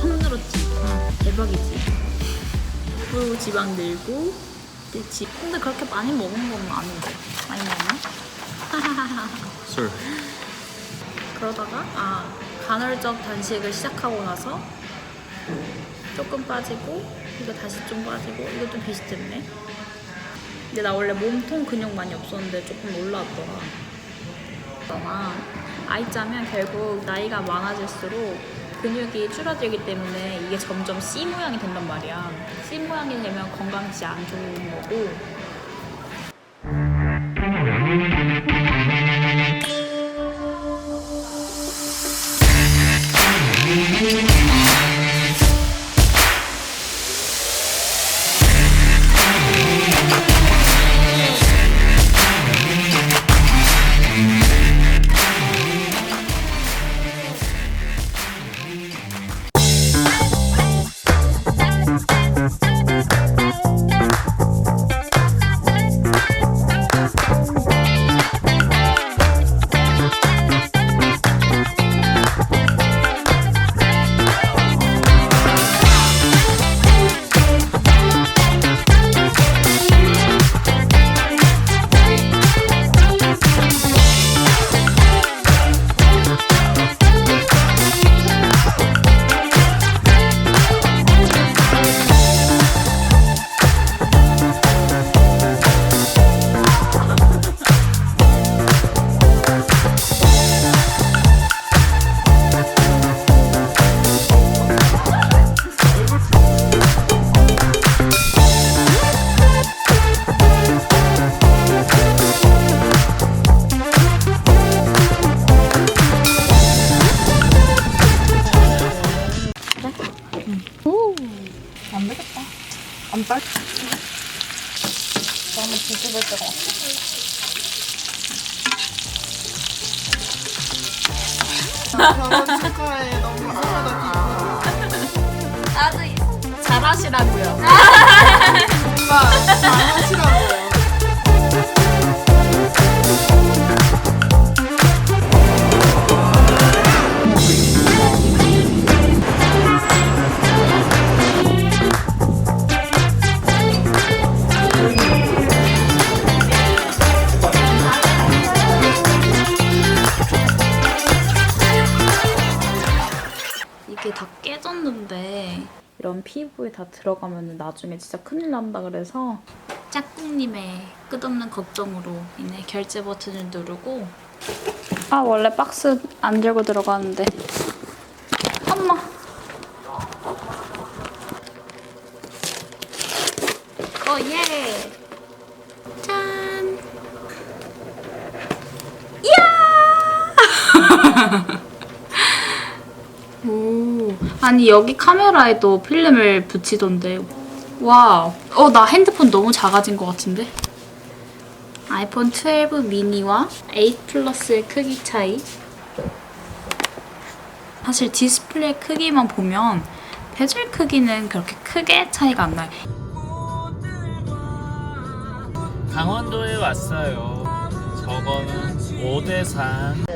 확 늘었지. 대박이지. 그리고 지방 늘고 근데, 지, 근데 그렇게 많이 먹은 건 아닌데. 많이 먹나? 술 그러다가 아 간헐적 단식을 시작하고 나서 조금 빠지고 이거 다시 좀 빠지고 이것도 비슷했네. 근데 나 원래 몸통 근육 많이 없었는데 조금 올라왔더라. 있잖아. 아이 짜면 결국 나이가 많아질수록 근육이 줄어들기 때문에 이게 점점 C 모양이 된단 말이야. C 모양이 되면 건강 진짜 안 좋은 거고. 안 빨. 너무 뒤집을 때가 없어. 결혼 축하해. 너무 이상하다, 나도 잘하시라고요. 오빠, 잘하시라 이런 피부에 다 들어가면 나중에 진짜 큰일 난다 그래서 짝꿍님의 끝없는 걱정으로 인해 결제 버튼을 누르고 아 원래 박스 안 들고 들어가는데 엄마 어예 짠 이야 오, 아니 여기 카메라에도 필름을 붙이던데. 와, 어, 나 핸드폰 너무 작아진 것 같은데? 아이폰 12 미니와 8 플러스의 크기 차이. 사실 디스플레이 크기만 보면 해줄 크기는 그렇게 크게 차이가 안 나요. 강원도에 왔어요. 저거는 오대산